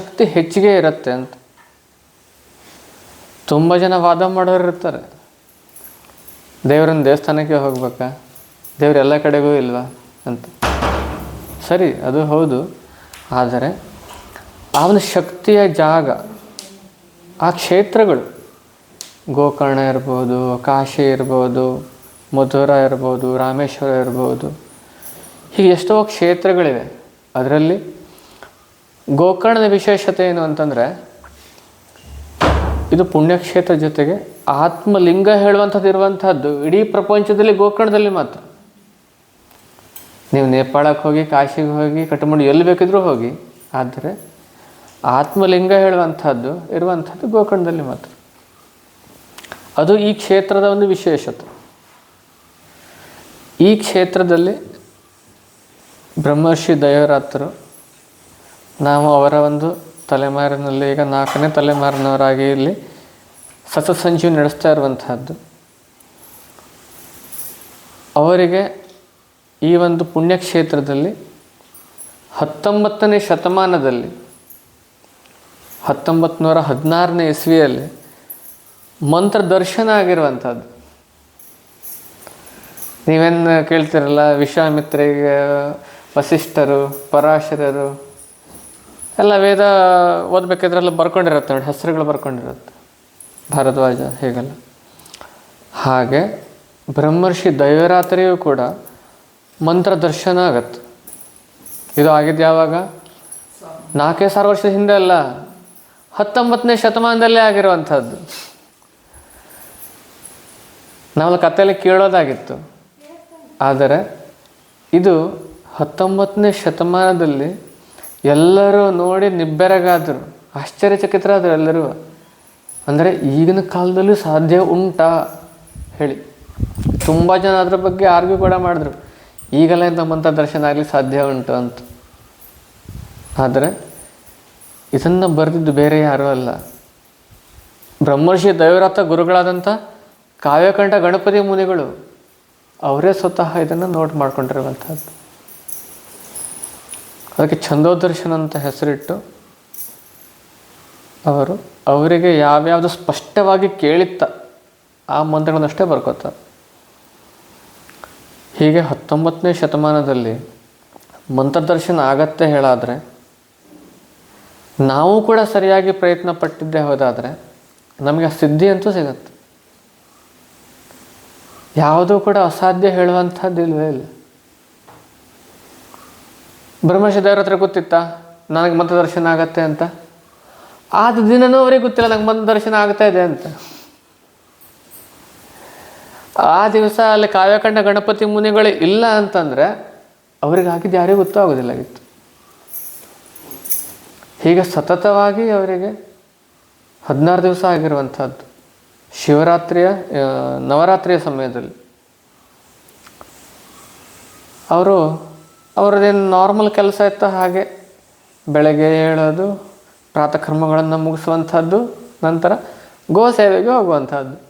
ಶಕ್ತಿ ಹೆಚ್ಚಿಗೆ ಇರುತ್ತೆ ಅಂತ. ತುಂಬ ಜನ ವಾದ ಮಾಡೋರು ಇರ್ತಾರೆ. ದೇವರನ್ನ ದೇವಸ್ಥಾನಕ್ಕೆ ಹೋಗ್ಬೇಕಾ? ದೇವ್ರು ಎಲ್ಲ ಕಡೆಗೂ ಇಲ್ವಾ ಅಂತ. ಸರಿ, ಅದು ಹೌದು. ಆದರೆ ಅವನ ಶಕ್ತಿಯ ಜಾಗ, ಆ ಕ್ಷೇತ್ರಗಳು, ಗೋಕರ್ಣ ಇರ್ಬೋದು, ಕಾಶಿ ಇರ್ಬೋದು ಮಧುರ ಇರ್ಬೋದು, ರಾಮೇಶ್ವರ ಇರ್ಬೋದು, ಹೀಗೆ ಎಷ್ಟೋ ಕ್ಷೇತ್ರಗಳಿವೆ. ಅದರಲ್ಲಿ ಗೋಕರ್ಣದ ವಿಶೇಷತೆ ಏನು ಅಂತಂದರೆ, ಇದು ಪುಣ್ಯಕ್ಷೇತ್ರ ಜೊತೆಗೆ ಆತ್ಮಲಿಂಗ ಹೇಳುವಂಥದ್ದು ಇರುವಂಥದ್ದು. ಇಡೀ ಪ್ರಪಂಚದಲ್ಲಿ ಗೋಕರ್ಣದಲ್ಲಿ ಮಾತ್ರ. ನೀವು ನೇಪಾಳಕ್ಕೆ ಹೋಗಿ, ಕಾಶಿಗೆ ಹೋಗಿ ಕಟ್ಟಮಂಡು ಎಲ್ಲಿ ಬೇಕಿದ್ರೂ ಹೋಗಿ, ಆದರೆ ಆತ್ಮಲಿಂಗ ಹೇಳುವಂಥದ್ದು ಇರುವಂಥದ್ದು ಗೋಕರ್ಣದಲ್ಲಿ ಮಾತ್ರ. ಅದು ಈ ಕ್ಷೇತ್ರದ ಒಂದು ವಿಶೇಷತೆ. ಈ ಕ್ಷೇತ್ರದಲ್ಲಿ ಬ್ರಹ್ಮರ್ಷಿ ದೈವರಾತರು ನಾವು ಅವರ ಒಂದು ತಲೆಮಾರಿನಲ್ಲಿ, ಈಗ ನಾಲ್ಕನೇ ತಲೆಮಾರಿನವರಾಗಿ ಇಲ್ಲಿ ಸತಸಂಜೀವಿ ನಡೆಸ್ತಾ ಇರುವಂತಹದ್ದು. ಅವರಿಗೆ ಈ ಒಂದು ಪುಣ್ಯಕ್ಷೇತ್ರದಲ್ಲಿ ಹತ್ತೊಂಬತ್ತನೇ ಶತಮಾನದಲ್ಲಿ ಹತ್ತೊಂಬತ್ತು ನೂರ ಹದಿನಾರನೇ ಇಸ್ವಿಯಲ್ಲಿ ಮಂತ್ರ ದರ್ಶನ ಆಗಿರುವಂಥದ್ದು ನೀವೇನು ಕೇಳ್ತಿರಲ್ಲ ವಿಶ್ವಾಮಿತ್ರಿಗೆ ವಸಿಷ್ಠರು, ಪರಾಶರರು ಎಲ್ಲ ವೇದ ಓದಬೇಕಾದ್ರೆಲ್ಲ ಬರ್ಕೊಂಡಿರುತ್ತೆ ನೋಡಿ, ಹೆಸರುಗಳು ಬರ್ಕೊಂಡಿರುತ್ತೆ. ಭಾರದ್ವಾಜ ಹೇಗೆಲ್ಲ? ಹಾಗೆ ಬ್ರಹ್ಮರ್ಷಿ ದೈವರಾತ್ರಿಯೂ ಕೂಡ ಮಂತ್ರ ದರ್ಶನ ಆಗತ್ತೆ. ಇದು ಆಗಿದ್ದು ಯಾವಾಗ? ನಾಲ್ಕೇ ಸಾವಿರ ವರ್ಷದ ಹಿಂದೆ ಅಲ್ಲ, ಹತ್ತೊಂಬತ್ತನೇ ಶತಮಾನದಲ್ಲೇ ಆಗಿರುವಂಥದ್ದು. ನಾವು ಕಥೆಯಲ್ಲಿ ಕೇಳೋದಾಗಿತ್ತು. ಆದರೆ ಇದು ಹತ್ತೊಂಬತ್ತನೇ ಶತಮಾನದಲ್ಲಿ ಎಲ್ಲರೂ ನೋಡಿ ನಿಬ್ಬೆರಗಾದರು. ಆಶ್ಚರ್ಯಚಕಿತರಾದರು ಎಲ್ಲರೂ. ಅಂದರೆ ಈಗಿನ ಕಾಲದಲ್ಲೂ ಸಾಧ್ಯ ಉಂಟಾ ಹೇಳಿ. ತುಂಬ ಜನ ಅದ್ರ ಬಗ್ಗೆ ಆರ್ಗ್ಯೂ ಕೂಡ ಮಾಡಿದ್ರು. ಈಗಲೇ ನಮ್ಮಂಥ ದರ್ಶನ ಆಗಲಿ ಸಾಧ್ಯ ಉಂಟು ಅಂತ. ಆದರೆ ಇದನ್ನು ಬರೆದಿದ್ದು ಬೇರೆ ಯಾರೂ ಅಲ್ಲ. ಬ್ರಹ್ಮರ್ಷಿ ದೈವರಥ ಗುರುಗಳಾದಂಥ ಕಾವ್ಯಕಂಠ ಗಣಪತಿ ಮುನಿಗಳು, ಅವರೇ ಸ್ವತಃ ಇದನ್ನು ನೋಟ್ ಮಾಡ್ಕೊಂಡಿರುವಂಥದ್ದು. ಅದಕ್ಕೆ ಛಂದೋದರ್ಶನ ಅಂತ ಹೆಸರಿಟ್ಟು ಅವರು ಅವರಿಗೆ ಯಾವ್ಯಾವುದು ಸ್ಪಷ್ಟವಾಗಿ ಕೇಳಿತ್ತ ಆ ಮಂತ್ರಗಳನ್ನಷ್ಟೇ ಬರ್ಕೋತಾರೆ ಹೀಗೆ ಹತ್ತೊಂಬತ್ತನೇ ಶತಮಾನದಲ್ಲಿ ಮಂತ್ರದರ್ಶನ ಆಗತ್ತೆ ಹೇಳಾದರೆ, ನಾವು ಕೂಡ ಸರಿಯಾಗಿ ಪ್ರಯತ್ನ ಪಟ್ಟಿದ್ದೇ ಹೋದಾದರೆ ನಮಗೆ ಸಿದ್ಧಿ ಅಂತೂ ಸಿಗತ್ತೆ. ಯಾವುದೂ ಕೂಡ ಅಸಾಧ್ಯ ಹೇಳುವಂಥದ್ದು ಇಲ್ಲವೇ ಇಲ್ಲ. ಬ್ರಹ್ಮರ್ಷಿ ದೇವ್ರ ಹತ್ರ ಗೊತ್ತಿತ್ತ? ನನಗೆ ಮಂತ್ರದರ್ಶನ ಆಗತ್ತೆ ಅಂತ? ಆದ ದಿನನೂ ಅವರಿಗೆ ಗೊತ್ತಿಲ್ಲ, ನಂಗೆ ಮಂತ್ರದರ್ಶನ ಆಗ್ತಾ ಇದೆ ಅಂತ. ಆ ದಿವಸ ಅಲ್ಲಿ ಕಾವ್ಯಕಂಡ ಗಣಪತಿ ಮುನಿಗಳು ಇಲ್ಲ ಅಂತಂದರೆ ಅವ್ರಿಗೆ ಹಾಕಿದ್ದು ಯಾರಿಗೂ ಗೊತ್ತೂ ಆಗೋದಿಲ್ಲಾಗಿತ್ತು ಹೀಗೆ ಸತತವಾಗಿ ಅವರಿಗೆ ಹದಿನಾರು ದಿವಸ ಆಗಿರುವಂಥದ್ದು. ಶಿವರಾತ್ರಿಯ ನವರಾತ್ರಿಯ ಸಮಯದಲ್ಲಿ. ಅವರು ಅವ್ರದ್ದೇನು ನಾರ್ಮಲ್ ಕೆಲಸ ಇತ್ತು ಹಾಗೆ ಬೆಳಗ್ಗೆ ಹೇಳೋದು ಪ್ರಾತಃ ಕರ್ಮಗಳನ್ನು ಮುಗಿಸುವಂಥದ್ದು ನಂತರ ಗೋ ಸೇವೆಗೆ ಹೋಗುವಂಥದ್ದು.